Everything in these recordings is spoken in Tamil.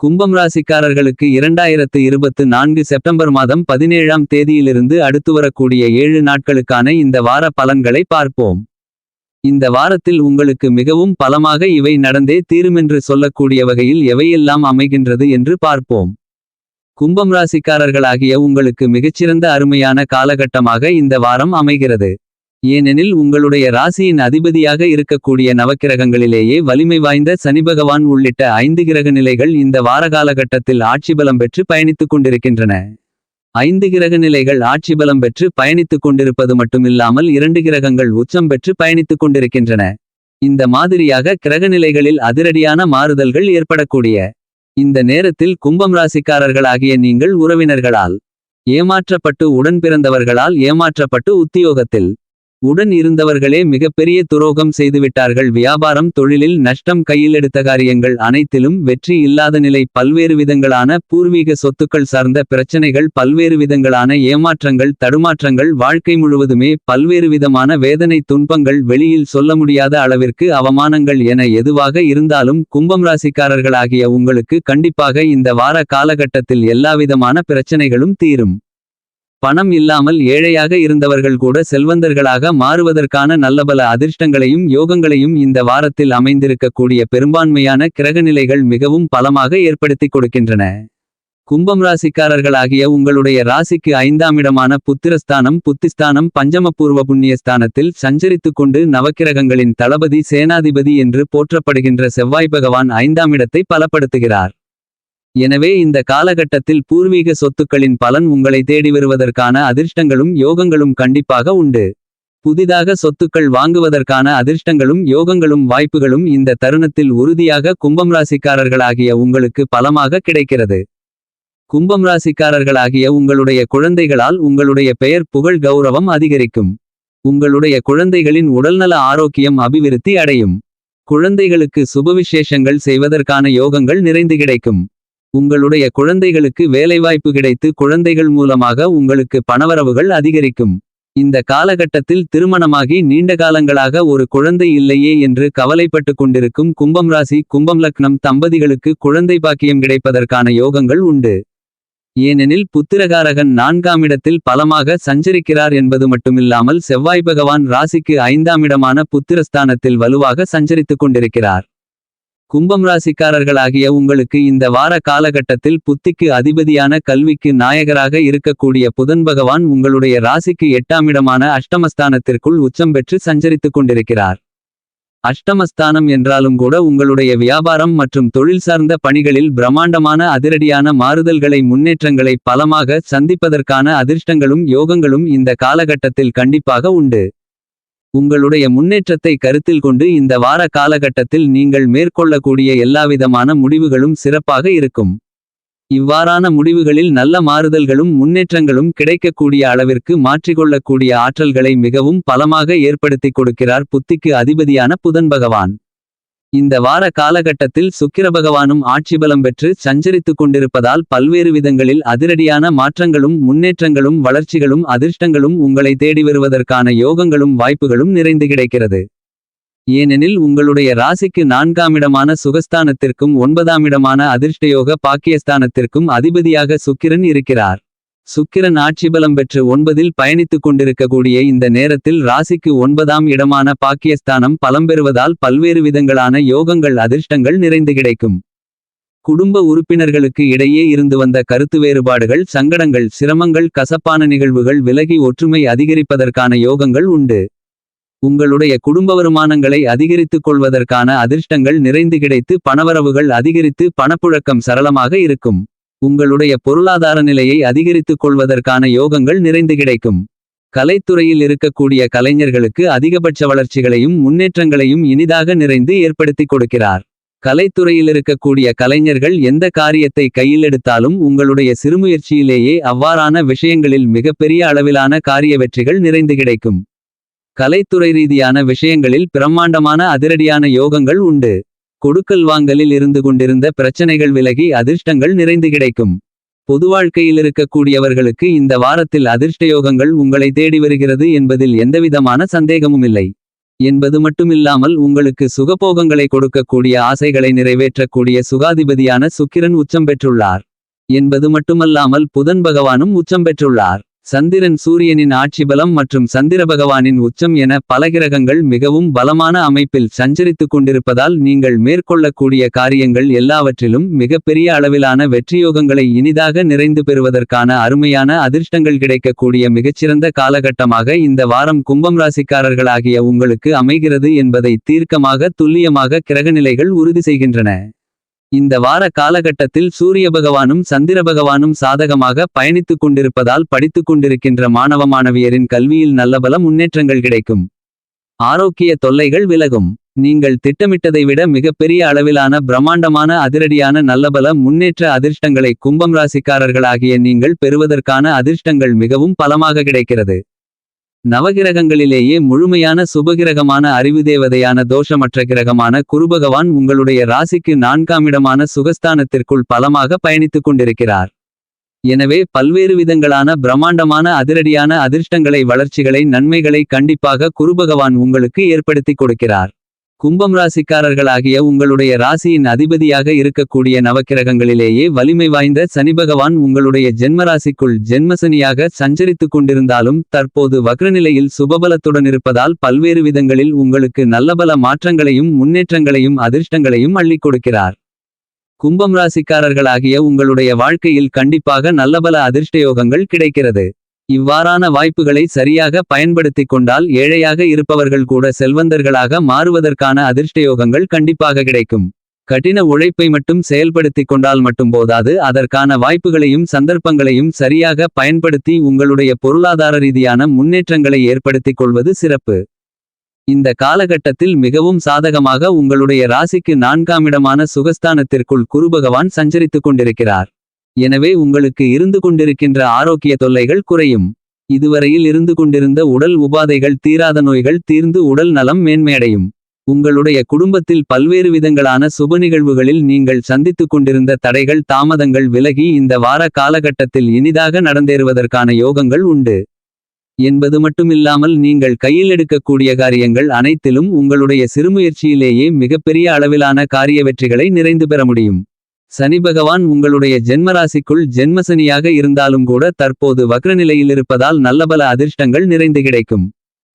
கும்பம் ராசிக்காரர்களுக்கு இரண்டாயிரத்து இருபத்து நான்கு செப்டம்பர் மாதம் பதினேழாம் தேதியிலிருந்து அடுத்து வரக்கூடிய ஏழு நாட்களுக்கான இந்த வார பலன்களை பார்ப்போம். இந்த வாரத்தில் உங்களுக்கு மிகவும் பலமாக இவை நடந்தே தீருமென்று சொல்லக்கூடிய வகையில் எவையெல்லாம் அமைகின்றது என்று பார்ப்போம். கும்பம் ராசிக்காரர்களாகிய உங்களுக்கு மிகச்சிறந்த அருமையான காலகட்டமாக இந்த வாரம் அமைகிறது. ஏனெனில் உங்களுடைய ராசியின் அதிபதியாக இருக்கக்கூடிய நவக்கிரகங்களிலேயே வலிமை வாய்ந்த சனிபகவான் உள்ளிட்ட ஐந்து கிரக நிலைகள் இந்த வார காலகட்டத்தில் ஆட்சிபலம் பெற்று பயணித்துக் கொண்டிருக்கின்றன. ஐந்து கிரக நிலைகள் ஆட்சிபலம் பெற்று பயணித்துக் கொண்டிருப்பது மட்டுமில்லாமல் இரண்டு கிரகங்கள் உச்சம் பெற்று பயணித்துக் கொண்டிருக்கின்றன. இந்த மாதிரியாக கிரகநிலைகளில் அதிரடியான மாறுதல்கள் ஏற்படக்கூடிய. இந்த நேரத்தில் கும்பம் ராசிக்காரர்களாகிய நீங்கள் உறவினர்களால். ஏமாற்றப்பட்டு உடன் பிறந்தவர்களால் ஏமாற்றப்பட்டு உத்தியோகத்தில். உடன் இருந்தவர்களே மிகப்பெரிய துரோகம் செய்துவிட்டார்கள் வியாபாரம் தொழிலில் நஷ்டம் கையிலெடுத்த காரியங்கள் அனைத்திலும் வெற்றி இல்லாத நிலை பல்வேறு விதங்களான பூர்வீக சொத்துக்கள் சார்ந்த பிரச்சனைகள் பல்வேறு விதங்களான ஏமாற்றங்கள் தடுமாற்றங்கள் வாழ்க்கை முழுவதுமே பல்வேறு விதமான வேதனை துன்பங்கள் வெளியில் சொல்ல முடியாத அளவிற்கு அவமானங்கள் என எதுவாக இருந்தாலும் கும்பம் ராசிக்காரர்களாகிய உங்களுக்கு கண்டிப்பாக இந்த வார காலகட்டத்தில் எல்லாவிதமான பிரச்சனைகளும் தீரும். பணம் இல்லாமல் ஏழையாக இருந்தவர்கள் கூட செல்வந்தர்களாக மாறுவதற்கான நல்லபல அதிர்ஷ்டங்களையும் யோகங்களையும் இந்த வாரத்தில் அமைந்திருக்கக்கூடிய பெரும்பான்மையான கிரகநிலைகள் மிகவும் பலமாக ஏற்படுத்திக் கொடுக்கின்றன. கும்பம் ராசிக்காரர்களாகிய உங்களுடைய ராசிக்கு ஐந்தாமிடமான புத்திரஸ்தானம் புத்திஸ்தானம் பஞ்சமபூர்வ புண்ணியஸ்தானத்தில் சஞ்சரித்துக் கொண்டு நவக்கிரகங்களின் தளபதி சேனாதிபதி என்று போற்றப்படுகின்ற செவ்வாய் பகவான் ஐந்தாமிடத்தை பலப்படுத்துகிறார். எனவே இந்த காலகட்டத்தில் பூர்வீக சொத்துக்களின் பலன் உங்களை தேடி வருவதற்கான அதிர்ஷ்டங்களும் யோகங்களும் கண்டிப்பாக உண்டு. புதிதாக சொத்துக்கள் வாங்குவதற்கான அதிர்ஷ்டங்களும் யோகங்களும் வாய்ப்புகளும் இந்த தருணத்தில் உறுதியாக கும்பம் ராசிக்காரர்களாகிய உங்களுக்கு பலமாக கிடைக்கிறது. கும்பம் ராசிக்காரர்களாகிய உங்களுடைய குழந்தைகளால் உங்களுடைய பெயர் புகழ் கௌரவம் அதிகரிக்கும். உங்களுடைய குழந்தைகளின் உடல்நல ஆரோக்கியம் அபிவிருத்தி அடையும். குழந்தைகளுக்கு சுபவிசேஷங்கள் செய்வதற்கான யோகங்கள் நிறைந்து கிடைக்கும். உங்களுடைய குழந்தைகளுக்கு வேலைவாய்ப்பு கிடைத்து குழந்தைகள் மூலமாக உங்களுக்கு பணவரவுகள் அதிகரிக்கும். இந்த காலகட்டத்தில் திருமணமாகி நீண்ட காலங்களாக ஒரு குழந்தை இல்லையே என்று கவலைப்பட்டுக் கொண்டிருக்கும் கும்பம் ராசி கும்பம் லக்னம் தம்பதிகளுக்கு குழந்தை பாக்கியம் கிடைப்பதற்கான யோகங்கள் உண்டு. ஏனெனில் புத்திரகாரகன் நான்காமிடத்தில் பலமாக சஞ்சரிக்கிறார் என்பது மட்டுமில்லாமல் செவ்வாய் பகவான் ராசிக்கு ஐந்தாமிடமான புத்திரஸ்தானத்தில் வலுவாக சஞ்சரித்துக் கொண்டிருக்கிறார். கும்பம் ராசிக்காரர்களாகிய உங்களுக்கு இந்த வார காலகட்டத்தில் புத்திக்கு அதிபதியான கல்விக்கு நாயகராக இருக்கக்கூடிய புதன் பகவான் உங்களுடைய ராசிக்கு எட்டாமிடமான அஷ்டமஸ்தானத்திற்குள் உச்சம் பெற்று சஞ்சரித்துக் கொண்டிருக்கிறார். அஷ்டமஸ்தானம் என்றாலும் கூட உங்களுடைய வியாபாரம் மற்றும் தொழில் சார்ந்த பணிகளில் பிரம்மாண்டமான அதிரடியான மாறுதல்களை முன்னேற்றங்களை பலமாக சந்திப்பதற்கான அதிர்ஷ்டங்களும் யோகங்களும் இந்த காலகட்டத்தில் கண்டிப்பாக உண்டு. உங்களுடைய முன்னேற்றத்தை கருத்தில் கொண்டு இந்த வார காலகட்டத்தில் நீங்கள் மேற்கொள்ளக்கூடிய எல்லாவிதமான முடிவுகளும் சிறப்பாக இருக்கும். இவ்வாறான முடிவுகளில் நல்ல மாறுதல்களும் முன்னேற்றங்களும் கிடைக்கக்கூடிய அளவிற்கு மாற்றிக்கொள்ளக்கூடிய ஆற்றல்களை மிகவும் பலமாக ஏற்படுத்திக் கொடுக்கிறார் புத்திக்கு அதிபதியான புதன் பகவான். இந்த வார காலகட்டத்தில் சுக்கிரபகவானும் ஆட்சிபலம் பெற்று சஞ்சரித்துக் கொண்டிருப்பதால் பல்வேறு விதங்களில் அதிரடியான மாற்றங்களும் முன்னேற்றங்களும் வளர்ச்சிகளும் அதிர்ஷ்டங்களும் உங்களை தேடி வருவதற்கான யோகங்களும் வாய்ப்புகளும் நிறைந்து கிடைக்கிறது. ஏனெனில் உங்களுடைய ராசிக்கு நான்காமிடமான சுகஸ்தானத்திற்கும் ஒன்பதாமிடமான அதிர்ஷ்டயோக பாக்கியஸ்தானத்திற்கும் அதிபதியாக சுக்கிரன் இருக்கிறார். சுக்கிரன் ஆட்சிபலம் பெற்று ஒன்பதில் பயணித்துக் கொண்டிருக்கக்கூடிய இந்த நேரத்தில் ராசிக்கு ஒன்பதாம் இடமான பாக்கியஸ்தானம் பலம்பெறுவதால் பல்வேறு விதங்களான யோகங்கள் அதிர்ஷ்டங்கள் நிறைந்து கிடைக்கும். குடும்ப உறுப்பினர்களுக்கு இடையே இருந்து வந்த கருத்து வேறுபாடுகள் சங்கடங்கள் சிரமங்கள் கசப்பான நிகழ்வுகள் விலகி ஒற்றுமை அதிகரிப்பதற்கான யோகங்கள் உண்டு. உங்களுடைய குடும்ப வருமானங்களை அதிகரித்துக் கொள்வதற்கான அதிர்ஷ்டங்கள் நிறைந்து கிடைத்து பணவரவுகள் அதிகரித்து பணப்புழக்கம் சரளமாக இருக்கும். உங்களுடைய பொருளாதார நிலையை அதிகரித்துக் கொள்வதற்கான யோகங்கள் நிறைந்து கிடைக்கும். கலைத்துறையில் இருக்கக்கூடிய கலைஞர்களுக்கு அதிகபட்ச வளர்ச்சிகளையும் முன்னேற்றங்களையும் இனிதாக நிறைந்து ஏற்படுத்திக் கொடுக்கிறார். கலைத்துறையில் இருக்கக்கூடிய கலைஞர்கள் எந்த காரியத்தை கையிலெடுத்தாலும் உங்களுடைய சிறுமுயற்சியிலேயே அவ்வாறான விஷயங்களில் மிகப்பெரிய அளவிலான காரிய வெற்றிகள் நிறைந்து கிடைக்கும். கலைத்துறை ரீதியான விஷயங்களில் பிரம்மாண்டமான அதிரடியான யோகங்கள் உண்டு. கொடுக்கல் வாங்கலில் இருந்து கொண்டிருந்த பிரச்சனைகள் விலகி அதிர்ஷ்டங்கள் நிறைந்து கிடைக்கும். பொது வாழ்க்கையில் இருக்கக்கூடியவர்களுக்கு இந்த வாரத்தில் அதிர்ஷ்டயோகங்கள் உங்களை தேடி வருகிறது என்பதில் எந்தவிதமான சந்தேகமுமில்லை. என்பது மட்டுமில்லாமல் உங்களுக்கு சுகபோகங்களை கொடுக்கக்கூடிய ஆசைகளை நிறைவேற்றக்கூடிய சுகாதிபதியான சுக்கிரன் உச்சம் பெற்றுள்ளார் என்பது மட்டுமல்லாமல் புதன் பகவானும் உச்சம் பெற்றுள்ளார் சந்திரன் சூரியனின் ஆட்சி பலம் மற்றும் சந்திர பகவானின் உச்சம் என பல கிரகங்கள் மிகவும் பலமான அமைப்பில் சஞ்சரித்துக் கொண்டிருப்பதால் நீங்கள் மேற்கொள்ளக்கூடிய காரியங்கள் எல்லாவற்றிலும் மிகப்பெரிய அளவிலான வெற்றியோகங்களை இனிதாக நிறைந்து பெறுவதற்கான அருமையான அதிர்ஷ்டங்கள் கிடைக்கக்கூடிய மிகச்சிறந்த காலகட்டமாக இந்த வாரம் கும்பம் ராசிக்காரர்களாகிய உங்களுக்கு அமைகிறது என்பதை தீர்க்கமாக துல்லியமாக கிரகநிலைகள் உறுதி செய்கின்றன. இந்த வார காலகட்டத்தில் சூரிய பகவானும் சந்திர பகவானும் சாதகமாக பயணித்துக் கொண்டிருப்பதால் படித்துக் கொண்டிருக்கின்ற மாணவ மாணவியரின் கல்வியில் நல்லபல முன்னேற்றங்கள் கிடைக்கும். ஆரோக்கிய தொல்லைகள் விலகும். நீங்கள் திட்டமிட்டதை விட மிகப்பெரிய அளவிலான பிரம்மாண்டமான அதிரடியான நல்லபல முன்னேற்ற அதிர்ஷ்டங்களை கும்பம் ராசிக்காரர்களாகிய நீங்கள் பெறுவதற்கான அதிர்ஷ்டங்கள் மிகவும் பலமாக கிடைக்கிறது. நவகிரகங்களிலேயே முழுமையான சுபகிரகமான அறிவு தேவதையான தோஷமற்ற கிரகமான குருபகவான் உங்களுடைய ராசிக்கு நான்காமிடமான சுகஸ்தானத்திற்குள் பலமாக பயணித்துக் கொண்டிருக்கிறார். எனவே பல்வேறு விதங்களான பிரம்மாண்டமான அதிரடியான அதிர்ஷ்டங்களை வளர்ச்சிகளை நன்மைகளை கண்டிப்பாக குருபகவான் உங்களுக்கு ஏற்படுத்திக் கொடுக்கிறார். கும்பம் ராசிக்காரர்களாகிய உங்களுடைய ராசியின் அதிபதியாக இருக்கக்கூடிய நவக்கிரகங்களிலேயே வலிமை வாய்ந்த சனிபகவான் உங்களுடைய ஜென்மராசிக்குள் ஜென்மசனியாக சஞ்சரித்துக் கொண்டிருந்தாலும் தற்போது வக்ரநிலையில் சுபபலத்துடன் இருப்பதால் பல்வேறு விதங்களில் உங்களுக்கு நல்லபல மாற்றங்களையும் முன்னேற்றங்களையும் அதிர்ஷ்டங்களையும் அள்ளிக் கொடுக்கிறார். கும்பம் ராசிக்காரர்களாகிய உங்களுடைய வாழ்க்கையில் கண்டிப்பாக நல்லபல அதிர்ஷ்டயோகங்கள் கிடைக்கிறது. இவ்வாறான வாய்ப்புகளை சரியாக பயன்படுத்திக் கொண்டால் ஏழையாக இருப்பவர்கள் கூட செல்வந்தர்களாக மாறுவதற்கான அதிர்ஷ்டயோகங்கள் கண்டிப்பாக கிடைக்கும். கடின உழைப்பை மட்டும் செயல்படுத்திக் கொண்டால் மட்டும் போதாது அதற்கான வாய்ப்புகளையும் சந்தர்ப்பங்களையும் சரியாக பயன்படுத்தி உங்களுடைய பொருளாதார ரீதியான முன்னேற்றங்களை ஏற்படுத்திக் கொள்வது சிறப்பு. இந்த காலகட்டத்தில் மிகவும் சாதகமாக உங்களுடைய ராசிக்கு நான்காமிடமான சுகஸ்தானத்திற்குள் குருபகவான் சஞ்சரித்துக் கொண்டிருக்கிறார். எனவே உங்களுக்கு இருந்து கொண்டிருக்கின்ற ஆரோக்கிய தொல்லைகள் குறையும். இதுவரையில் இருந்து கொண்டிருந்த உடல் உபாதைகள் தீராத நோய்கள் தீர்ந்து உடல் நலம் மேன்மையடையும். உங்களுடைய குடும்பத்தில் பல்வேறு விதங்களான சுப நிகழ்வுகளில் நீங்கள் சந்தித்துக் கொண்டிருந்த தடைகள் தாமதங்கள் விலகி இந்த வார காலகட்டத்தில் இனிதாக நடந்தேறுவதற்கான யோகங்கள் உண்டு. என்பது மட்டுமில்லாமல் நீங்கள் கையில் எடுக்கக்கூடிய காரியங்கள் அனைத்திலும் உங்களுடைய சிறுமுயற்சியிலேயே மிகப்பெரிய அளவிலான காரிய வெற்றிகளை நிறைந்து பெற முடியும். சனி பகவான் உங்களுடைய ஜென்மராசிக்குள் ஜென்மசனியாக இருந்தாலும் கூட தற்போது வக்ரநிலையில் இருப்பதால் நல்லபல அதிர்ஷ்டங்கள் நிறைந்து கிடைக்கும்.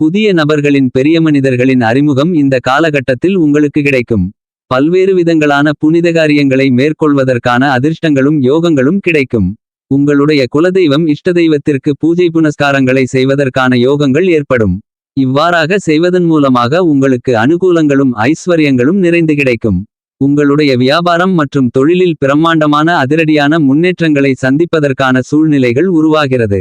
புதிய நபர்களின் பெரிய மனிதர்களின் அறிமுகம் இந்த காலகட்டத்தில் உங்களுக்கு கிடைக்கும். பல்வேறு விதங்களான புனித காரியங்களை மேற்கொள்வதற்கான அதிர்ஷ்டங்களும் யோகங்களும் கிடைக்கும். உங்களுடைய குலதெய்வம் இஷ்ட தெய்வத்திற்கு பூஜை புனஸ்காரங்களை செய்வதற்கான யோகங்கள் ஏற்படும். இவ்வாறாக செய்வதன் மூலமாக உங்களுக்கு அனுகூலங்களும் ஐஸ்வர்யங்களும் நிறைந்து கிடைக்கும். உங்களுடைய வியாபாரம் மற்றும் தொழிலில் பிரம்மாண்டமான அதிரடியான முன்னேற்றங்களை சந்திப்பதற்கான சூழ்நிலைகள் உருவாகிறது.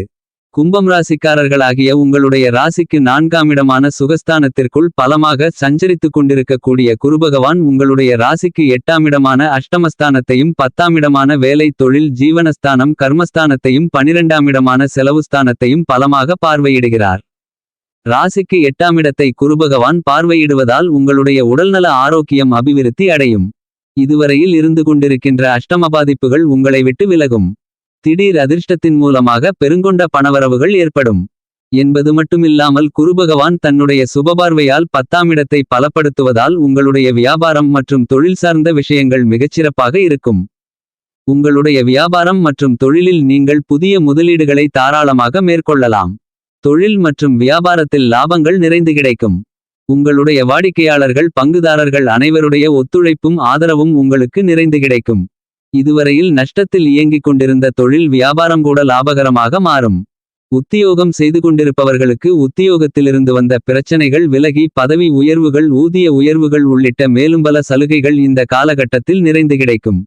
கும்பம் ராசிக்காரர்களாகிய உங்களுடைய ராசிக்கு நான்காமிடமான சுகஸ்தானத்திற்குள் பலமாக சஞ்சரித்துக் கொண்டிருக்கக்கூடிய குருபகவான் உங்களுடைய ராசிக்கு எட்டாமிடமான அஷ்டமஸ்தானத்தையும் பத்தாமிடமான வேலை தொழில் ஜீவனஸ்தானம் கர்மஸ்தானத்தையும் பனிரெண்டாமிடமான செலவுஸ்தானத்தையும் பலமாக பார்வையிடுகிறார். ராசிக்கு எட்டாம் இடத்தை குருபகவான் பார்வையிடுவதால் உங்களுடைய உடல்நல ஆரோக்கியம் அபிவிருத்தி அடையும். இதுவரையில் இருந்து கொண்டிருக்கின்ற அஷ்டம பாதிப்புகள் உங்களை விட்டு விலகும். திடீர் அதிர்ஷ்டத்தின் மூலமாக பெருங்கொண்ட பணவரவுகள் ஏற்படும். என்பது மட்டுமில்லாமல் குருபகவான் தன்னுடைய சுபபார்வையால் பத்தாம் இடத்தை பலப்படுத்துவதால் உங்களுடைய வியாபாரம் மற்றும் தொழில் சார்ந்த விஷயங்கள் மிகச்சிறப்பாக இருக்கும். உங்களுடைய வியாபாரம் மற்றும் தொழிலில் நீங்கள் புதிய முதலீடுகளை தாராளமாக மேற்கொள்ளலாம். தொழில் மற்றும் வியாபாரத்தில் லாபங்கள் நிறைந்து கிடைக்கும். உங்களுடைய வாடிக்கையாளர்கள் பங்குதாரர்கள் அனைவருடைய ஒத்துழைப்பும் ஆதரவும் உங்களுக்கு நிறைந்து கிடைக்கும். இதுவரையில் நஷ்டத்தில் இயங்கிக் கொண்டிருந்த தொழில் வியாபாரம் கூட லாபகரமாக மாறும். உத்தியோகம் செய்து கொண்டிருப்பவர்களுக்கு உத்தியோகத்திலிருந்து வந்த பிரச்சனைகள் விலகி பதவி உயர்வுகள் ஊதிய உயர்வுகள் உள்ளிட்ட மேலும் பல சலுகைகள் இந்த காலகட்டத்தில் நிறைந்து கிடைக்கும்.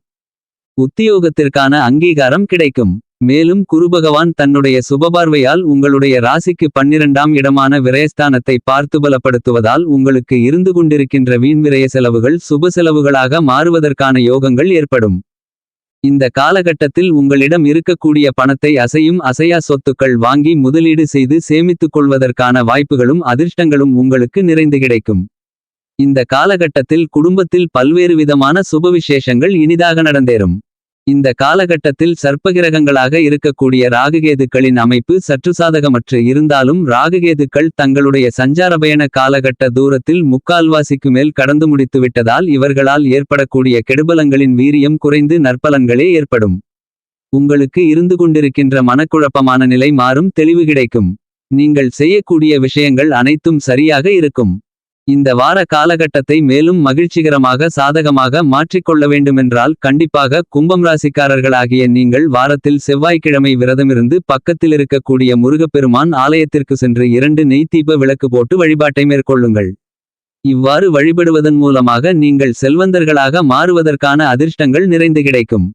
உத்தியோகத்திற்கான அங்கீகாரம் கிடைக்கும். மேலும் குருபகவான் தன்னுடைய சுபபார்வையால் உங்களுடைய ராசிக்கு பன்னிரண்டாம் இடமான விரயஸ்தானத்தை பார்த்து பலப்படுத்துவதால் உங்களுக்கு இருந்து கொண்டிருக்கின்ற வீண் விரய செலவுகள் சுப செலவுகளாக மாறுவதற்கான யோகங்கள் ஏற்படும். இந்த காலகட்டத்தில் உங்களிடம் இருக்கக்கூடிய பணத்தை அசையும் அசையா சொத்துக்கள் வாங்கி முதலீடு செய்து சேமித்துக் கொள்வதற்கான வாய்ப்புகளும் அதிர்ஷ்டங்களும் உங்களுக்கு நிறைந்து கிடைக்கும். இந்த காலகட்டத்தில் குடும்பத்தில் பல்வேறு விதமான சுபவிசேஷங்கள் இனிதாக நடந்தேறும். இந்த காலகட்டத்தில் சர்ப்பகிரகங்களாக இருக்கக்கூடிய ராகுகேதுக்களின் அமைப்பு சற்று சாதகமற்று இருந்தாலும் ராகுகேதுக்கள் தங்களுடைய சஞ்சாரபயண காலகட்ட தூரத்தில் முக்கால்வாசிக்கு மேல் கடந்து முடித்துவிட்டதால் இவர்களால் ஏற்படக்கூடிய கெடுபலங்களின் வீரியம் குறைந்து நற்பலன்களே ஏற்படும். உங்களுக்கு இருந்து கொண்டிருக்கின்ற மனக்குழப்பமான நிலை மாறும் தெளிவு கிடைக்கும். நீங்கள் செய்யக்கூடிய விஷயங்கள் அனைத்தும் சரியாக இருக்கும். இந்த வார காலகட்டத்தை மேலும் மகிழ்ச்சிகரமாக சாதகமாக மாற்றிக்கொள்ள வேண்டுமென்றால் கண்டிப்பாக கும்பம் ராசிக்காரர்களாகிய நீங்கள் வாரத்தில் செவ்வாய்க்கிழமை விரதமிருந்து பக்கத்தில் இருக்கக்கூடிய முருகப்பெருமான் ஆலயத்திற்கு சென்று இரண்டு நெய்த்தீப விளக்கு போட்டு வழிபாட்டை மேற்கொள்ளுங்கள். இவ்வாறு வழிபடுவதன் மூலமாக நீங்கள் செல்வந்தர்களாக மாறுவதற்கான அதிர்ஷ்டங்கள் நிறைந்து கிடைக்கும்.